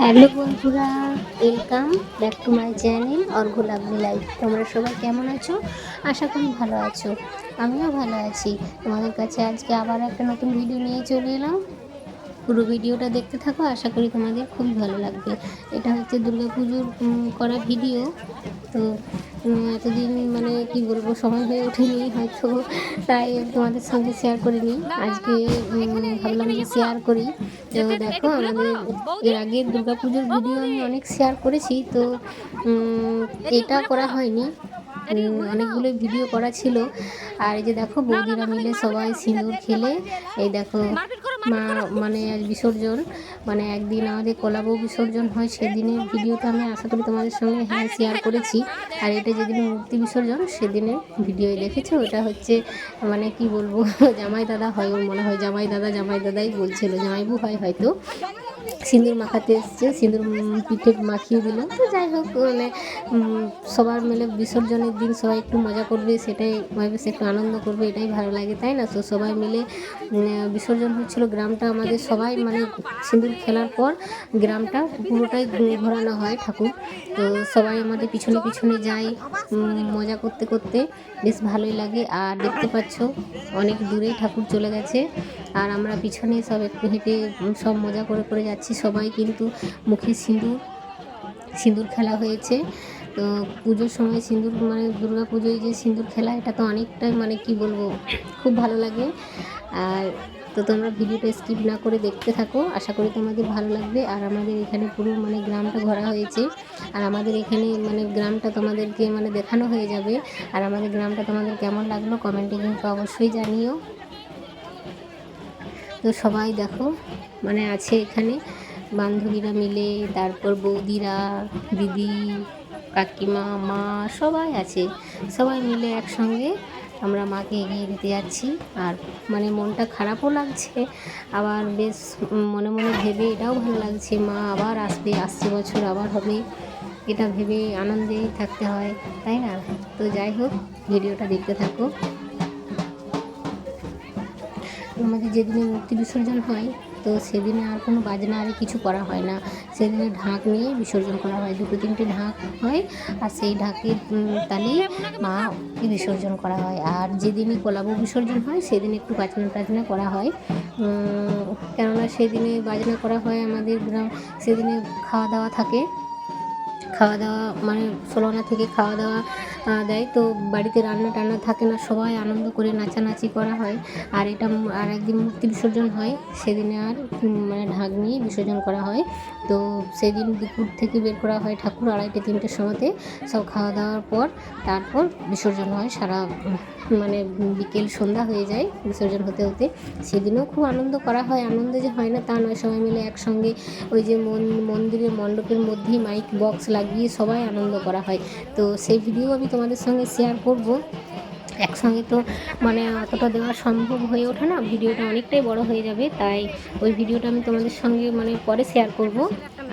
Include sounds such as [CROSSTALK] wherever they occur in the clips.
Hello বন্ধুরা welcome back to my channel Argha lovely life তোমরা সবাই কেমন আছো? আশা করি ভালো আছো। আমিও ভালো আছি। তোমাদের কাছে আজকে আবার একটা নতুন ভিডিও নিয়ে চলে এলাম। পুরো ভিডিওটা দেখতে থাকো আশা করি তোমাদের খুবই ভালো লাগবে। এটা হচ্ছে দুর্গা পুজোর করা ভিডিও। তো এতদিন মানে কি বলব সময় হয়ে ওঠেনি হয়তো তাই তোমাদের সঙ্গে শেয়ার করিনি। আজকে উম, ভাবলাম যে শেয়ার করি। তো দেখো আমাদের এর আগে পুজোর ভিডিও আমি অনেক শেয়ার করেছি তো এটা করা হয়নি। অনেকগুলো ভিডিও করা ছিল। আর এই যে দেখো বৌদিরা মিলে সবাই সিঁদুর খেলে এই দেখো মা মানে আজ বিসর্জন মানে একদিন আমাদের কলাবউ বিসর্জন হয় সেদিনের ভিডিওটা আমি আশা করি তোমাদের সঙ্গে হ্যাঁ শেয়ার করেছি। আর এটা যেদিন মূর্তি বিসর্জন সেদিনের ভিডিও দেখেছ। ওটা হচ্ছে মানে কি বলব [LAUGHS] জামাই দাদা হয় ওর মনে হয় জামাই দাদা জামাই দাদাই বলছিল জামাইবু হয় হয়তো। সিঁদুর মাখাতে এসছে, সিঁদুর পিঠে মাখিয়ে দিল তো যাই হোক মানে সবার মিলে বিসর্জনের দিন সবাই একটু মজা করবে, সেটাই বেশ একটু আনন্দ করবে, এটাই ভালো লাগে, তাই না? তো সবাই মিলে বিসর্জন হচ্ছিল গ্রামটা আমাদের সবাই মানে সিঁদুর খেলার পর গ্রামটা পুরোটাই ঘোরানো হয় ঠাকুর। তো সবাই আমাদের পিছনে পিছনে যায় মজা করতে করতে, বেশ ভালোই লাগে। আর দেখতে পাচ্ছ, অনেক দূরেই ঠাকুর চলে গেছে। আর আমরা পিছনে সব একটু হেঁটে সব মজা করে করে যাচ্ছি। সবাই কিন্তু মুখে সিঁদুর সিঁদুর খেলা হয়েছে। তো পুজোর সময় সিঁদুর মানে দুর্গা পুজোয় যে সিঁদুর খেলা, এটা তো অনেকটাই মানে কি বলব, খুব ভালো লাগে। আর তো তোমরা ভিডিওটা স্কিপ না করে দেখতে থাকো। আশা করি তোমাদের ভালো লাগবে। আর আমাদের এখানে পুরো মানে গ্রামটা ঘোরা হয়েছে। আর আমাদের এখানে মানে গ্রামটা তোমাদেরকে মানে দেখানো হয়ে যাবে। আর আমাদের গ্রামটা তোমাদের কেমন লাগল কমেন্টে কিন্তু অবশ্যই জানিও। তো সবাই দেখো মানে আছে এখানে। বান্ধবীরা মিলে, তারপর বৌদিরা, দিদি, কাকিমা, মা, সবাই আছে। সবাই মিলে একসঙ্গে আমরা মাকে এগিয়ে দিতে যাচ্ছি। আর মানে মনটা খারাপও লাগছে, আবার বেশ মনে মনে ভেবে এটাও ভালো লাগছে, মা আবার আসবে, আসছে বছর, আবার হবে। এটা ভেবে আনন্দেই থাকতে হয়, তাই না? তো যাই হোক, ভিডিওটা দেখতে থাকো। আমাদের যেদিনে মূর্তি বিসর্জন হয়, তো সেদিনে আর কোনো বাজনা আর কিছু করা হয় না। সেদিনে ঢাক নিয়ে বিসর্জন করা হয়, দুটো তিনটে ঢাক হয়, আর সেই ঢাকের তালেই মাকে বিসর্জন করা হয়। আর যেদিনই কোলাবু বিসর্জন হয়, সেদিন একটু বাজনা টাজনা করা হয়। কেননা সেদিনে বাজনা করা হয় আমাদের গ্রাম, সেদিনে খাওয়া দাওয়া থাকে। খাওয়া দাওয়া মানে ষোলোনা থেকে খাওয়া দাওয়া দেয়। তো বাড়িতে রান্না টান্না থাকে না, সবাই আনন্দ করে নাচানাচি করা হয়। আর এটা আর একদিন মূর্তি বিসর্জন হয়, সেদিনে আর মানে ঢাক নিয়ে বিসর্জন করা হয়। তো সেদিন দুপুর থেকে বের করা হয় ঠাকুর আড়াইটে, তিনটের সময়তে। সব খাওয়া দাওয়ার পর, তারপর বিসর্জন হয় সারা মানে বিকেল সন্ধ্যা হয়ে যায় বিসর্জন হতে হতে। সেদিনও খুব আনন্দ করা হয়। আনন্দ যে হয় না তা নয়, সবাই মিলে একসঙ্গে ওই যে মন- মন্দিরের মণ্ডপের মধ্যেই মাইক বক্স লাগিয়ে সবাই আনন্দ করা হয়। তো সেই ভিডিও আমি তোমাদের সঙ্গে শেয়ার করব। একসঙ্গে তো মানে অতটা দেওয়া সম্ভব হয়ে ওঠে না। ভিডিওটা অনেকটাই বড় হয়ে যাবে, তাই ওই ভিডিওটা আমি তোমাদের সঙ্গে মানে পরে শেয়ার করব।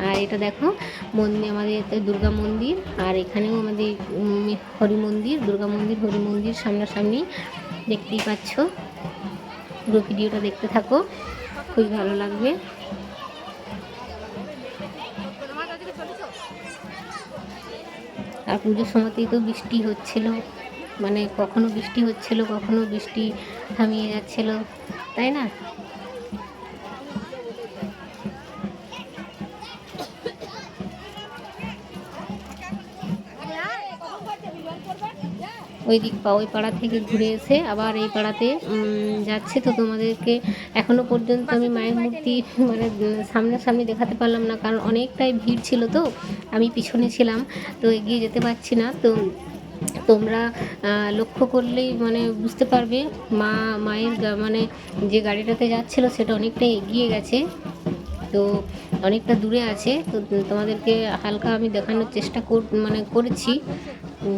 আর এটা দেখো মন্দির আমাদের দুর্গা মন্দির, আর এখানেও আমাদের হরি মন্দির, দুর্গা মন্দির, হরি মন্দির সামনাসামনি দেখতেই পাচ্ছ। পুরো ভিডিওটা দেখতে থাকো, খুবই ভালো লাগবে। আর পুজোর সময়তেই তো বৃষ্টি হচ্ছিল। মানে কখনো বৃষ্টি হচ্ছিল, কখনো বৃষ্টি থামিয়ে যাচ্ছিল। তাই না? ওই দিক পা ওই পাড়া থেকে ঘুরে এসে আবার এই পাড়াতে যাচ্ছে। তো তোমাদেরকে এখনও পর্যন্ত আমি মায়ের মূর্তি মানে সামনাসামনি দেখাতে পারলাম না, কারণ অনেকটাই ভিড় ছিল তো। আমি পিছনে ছিলাম, তো এগিয়ে যেতে পারছি না। তো তোমরা লক্ষ্য করলেই মানে বুঝতে পারবে, মা, মায়ের মানে যে গাড়িটাতে যাচ্ছিল সেটা অনেকটাই এগিয়ে গেছে। তো অনেকটা দূরে আছে। তো তোমাদেরকে হালকা আমি দেখানোর চেষ্টা কর মানে করেছি।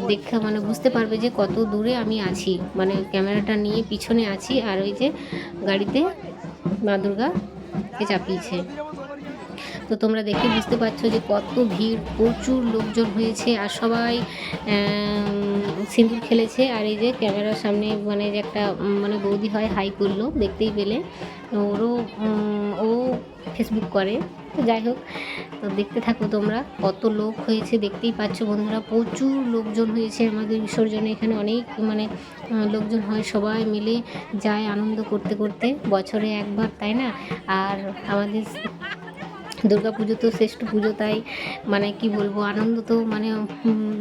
দেখে মানে বুঝতে পারবে যে কত দূরে আমি আছি। মানে ক্যামেরাটা নিয়ে পিছনে আছি আর ওই যে গাড়িতে মা দুর্গাকে চাপিয়েছে। তো তোমরা দেখে বুঝতে পারছ যে কত ভিড়, প্রচুর লোকজন হয়েছে আর সবাই সিঁদুর খেলেছে। আর এই যে ক্যামেরার সামনে মানে যে একটা মানে বৌদি হয়, হাই করল, দেখতেই পেলে। ওরও ও ফেসবুক করে। তো যাই হোক, তো দেখতে থাকো তোমরা, কত লোক হয়েছে, দেখতেই পাচ্ছ বন্ধুরা। প্রচুর লোকজন হয়েছে আমাদের বিসর্জনে। এখানে অনেক মানে লোকজন হয়, সবাই মিলে যায় আনন্দ করতে করতে। বছরে একবার, তাই না? আর আমাদের দুর্গা পুজো তো শ্রেষ্ঠ পুজো, তাই মানে কি বলব, আনন্দ তো মানে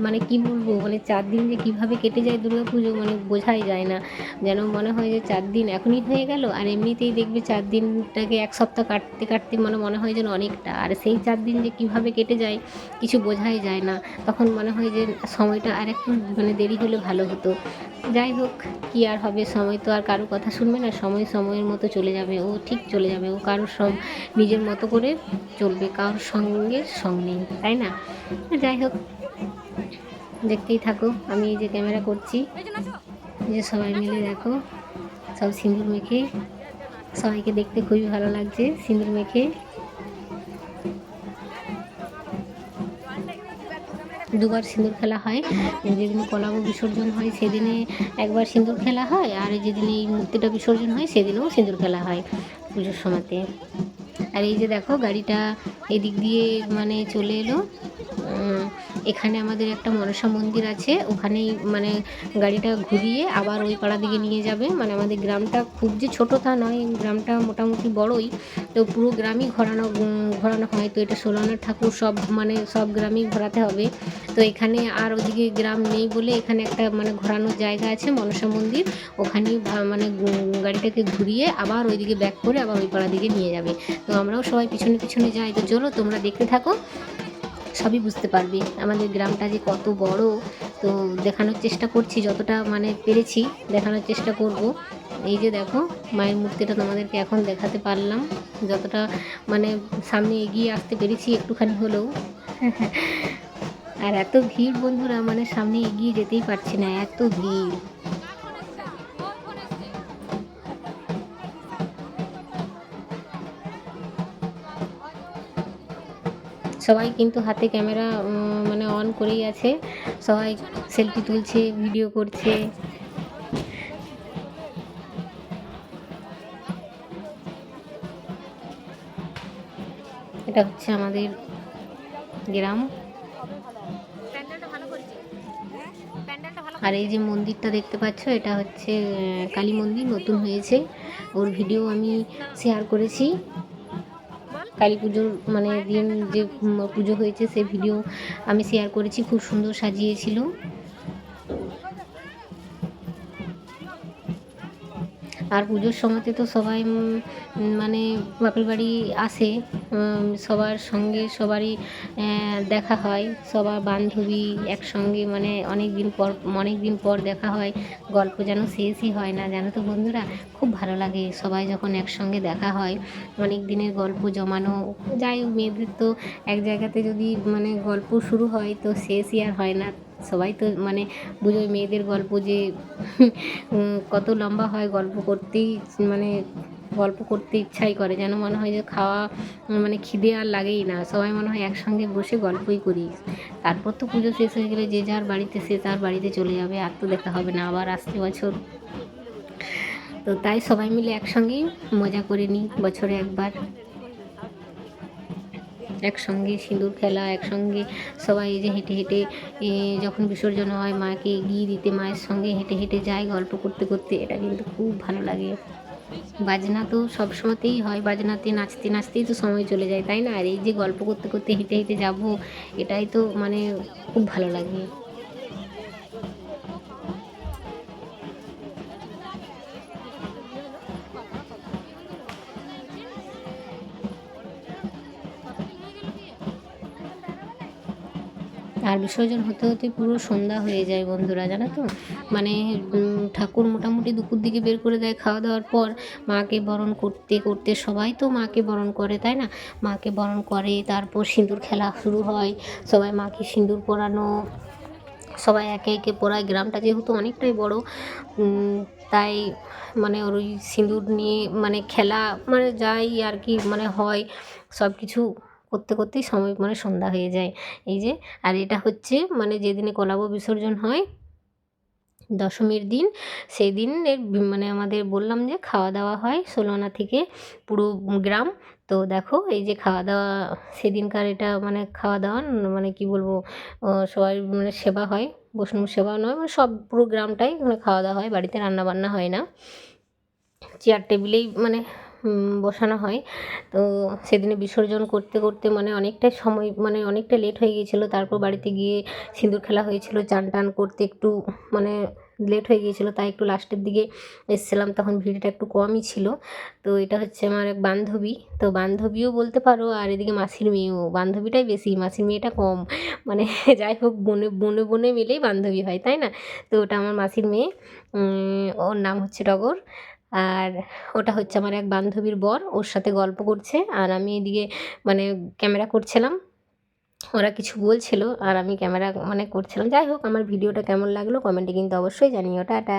মানে কি বলব মানে চার দিন যে কীভাবে কেটে যায় দুর্গা পুজো মানে বোঝাই যায় না। যেন মনে হয় যে চার দিন এখনই হয়ে গেল, আর এমনিতেই দেখবে চার দিনটাকে এক সপ্তাহ কাটতে কাটতে মানে মনে হয় যেন অনেকটা, আর সেই চার দিন যে কীভাবে কেটে যায় কিছু বোঝাই যায় না। তখন মনে হয় যে সময়টা আর একটু মানে দেরি হলে ভালো হতো। যাই হোক, কি আর হবে, সময় তো আর কারও কথা শুনবে না, সময় সময়ের মতো চলে যাবে, ও ঠিক চলে যাবে, ও কারোর সব নিজের মতো করে চলবে কারোর সঙ্গে সঙ্গ নেই তাই না? যাই হোক, দেখতেই থাকো, আমি এই যে ক্যামেরা করছি। যে সবাই মিলে দেখো, সব সিঁদুর মেখে, সবাইকে দেখতে খুবই ভালো লাগছে সিঁদুর মেখে। দুবার সিঁদুর খেলা হয়, যেদিন কলাব বিসর্জন হয় সেদিনে একবার সিঁদুর খেলা হয়, আর যেদিন এই মূর্তিটা বিসর্জন হয় সেদিনেও সিঁদুর খেলা হয় পুজোর সময়তে। আর এই যে দেখো গাড়িটা এদিক দিয়ে মানে চলে এলো। এখানে আমাদের একটা মনসা মন্দির আছে, ওখানেই মানে গাড়িটা ঘুরিয়ে আবার ওই পাড়া দিকে নিয়ে যাবে। মানে আমাদের গ্রামটা খুব যে ছোটো তা নয়, গ্রামটা মোটামুটি বড়ই। তো পুরো গ্রামই ঘোরানো ঘোরানো হয়। তো এটা ষোলানার ঠাকুর সব মানে সব গ্রামই ঘোরাতে হবে। তো এখানে আর ওদিকে গ্রাম নেই বলে এখানে একটা মানে ঘোরানোর জায়গা আছে, মনসা মন্দির। ওখানেই মানে গাড়িটাকে ঘুরিয়ে আবার ওইদিকে ব্যাক করে আবার ওই পাড়া দিকে নিয়ে যাবে। তো আমরাও সবাই পিছনে পিছনে যাই। তো চলো তোমরা দেখতে থাকো। সবই বুঝতে পারবে। আমাদের গ্রামটা যে কত বড় তো দেখানোর চেষ্টা করছি যতটা মানে পেরেছি দেখানোর চেষ্টা করব। এই যে দেখো মায়ের মূর্তিটা তোমাদেরকে এখন দেখাতে পারলাম। যতটা মানে সামনে এগিয়ে আসতে পেরেছি একটুখানি হলেও। [LAUGHS] আর এত ভিড় বন্ধুরা মানে সামনে এগিয়ে যেতেই পারছি না এত ভিড়। সবাই কিন্তু হাতে ক্যামেরা মানে অন করেই আছে। সবাই সেলফি তুলছে ভিডিও করছে। এটা হচ্ছে আমাদের গ্রাম। আর এই যে মন্দিরটা দেখতে পাচ্ছ, এটা হচ্ছে কালী মন্দির, নতুন হয়েছে। ওর ভিডিও আমি শেয়ার করেছি। কালী পুজোর মানে দিন যে পুজো হয়েছে, সে ভিডিও আমি শেয়ার করেছি। খুব সুন্দর সাজিয়েছিল। আর পুজোর সময়তে তো সবাই মানে বাপের বাড়ি আসে সবার সঙ্গে সবারই দেখা হয়। সবার বান্ধবী একসঙ্গে মানে অনেক দিন পর, অনেক দিন পর দেখা হয়। গল্প যেন শেষই হয় না। জানো তো বন্ধুরা, খুব ভালো লাগে সবাই যখন একসঙ্গে দেখা হয়। অনেক দিনের গল্প জমানো, যাই হোক, মেয়েদের তো এক জায়গাতে যদি মানে গল্প শুরু হয় তো শেষই আর হয় না। সবাই তো মানে বুঝোই মেয়েদের গল্প যে কত লম্বা হয় গল্প করতেই মানে গল্প করতে ইচ্ছাই করে। যেন মনে হয় যে খাওয়া মানে খিদে আর লাগেই না। সবাই মনে হয় একসঙ্গে বসে গল্পই করি। তারপর তো পুজো শেষ হয়ে গেলে যে যার বাড়িতে, সে তার বাড়িতে চলে যাবে। আর তো দেখা হবে না। আবার আসতে বছর। তো তাই সবাই মিলে একসঙ্গেই মজা করে নিই বছরে একবার। একসঙ্গে সিঁদুর খেলা, একসঙ্গে সবাই যে হেঁটে হেঁটে যখন বিসর্জন হয়, মাকে এগিয়ে দিতে, মায়ের সঙ্গে হেঁটে হেঁটে যায় গল্প করতে করতে, এটা কিন্তু খুব ভালো লাগে। বাজনা তো সব সময়তেই হয়, বাজনাতে, নাচতে, নাচতেই তো সময় চলে যায়, তাই না? আর এই যে গল্প করতে করতে হেঁটে হেঁটে যাব, এটাই তো মানে খুব ভালো লাগে। আর বিসর্জন হতে হতে পুরো সন্ধ্যা হয়ে যায় বন্ধুরা, জানো তো? মানে ঠাকুর মোটামুটি দুপুর দিকে বের করে দেয় খাওয়া দাওয়ার পর। মাকে বরণ করতে করতে সবাই তো মাকে বরণ করে, তাই না? মাকে বরণ করে, তারপর সিঁদুর খেলা শুরু হয়। সবাই মাকে সিঁদুর পরানো, সবাই একে একে পড়ায় গ্রামটা যেহেতু অনেকটাই বড় তাই মানে ওই সিঁদুর নিয়ে মানে খেলা মানে যাই আর কি মানে হয় সব কিছু করতে, করতেই সময় মানে সন্ধ্যা হয়ে যায়। এই যে, আর এটা হচ্ছে মানে যেদিনে কলাবউ বিসর্জন হয়, দশমীর দিন সেই দিনের মানে আমাদের বললাম যে খাওয়া দাওয়া হয় ষোলোআনা থেকে পুরো গ্রাম। তো দেখো, এই যে খাওয়া দাওয়া, সেদিনকার এটা মানে খাওয়া দাওয়া মানে কি বলব সবাই মানে সেবা হয়, বৈষ্ণব সেবা নয় মানে সব পুরো গ্রামটাই মানে খাওয়া দাওয়া হয়, বাড়িতে রান্না বান্না হয় না। চেয়ার টেবিলেই মানে বসানো হয়। তো সেদিনে বিসর্জন করতে করতে মানে অনেকটাই সময় মানে অনেকটা লেট হয়ে গিয়েছিল। তারপর বাড়িতে গিয়ে সিঁদুর খেলা হয়েছিল, চান টান করতে একটু মানে লেট হয়ে গিয়েছিল। তাই একটু লাস্টের দিকে এসেছিলাম। তখন ভিড়টা একটু কমই ছিল। তো এটা হচ্ছে আমার এক বান্ধবী। তো বান্ধবীও বলতে পারো আর এদিকে মাসির মেয়েও। বান্ধবীটাই বেশি, মাসির মেয়েটা কম। মানে [LAUGHS] যাই হোক, বনে বনে বনে মিলেই বান্ধবী হয়, তাই না? তো ওটা আমার মাসির মেয়ে। ওর নাম হচ্ছে টগর। আর ওটা হচ্ছে আমার এক বান্ধবীর বর, ওর সাথে গল্প করছে। আর আমি এদিকে মানে ক্যামেরা করছিলাম। ওরা কিছু বলছিল আর আমি ক্যামেরা মানে করছিলাম। যাই হোক, আমার ভিডিওটা কেমন লাগল কমেন্টে কিন্তু অবশ্যই জানিও। টাটা।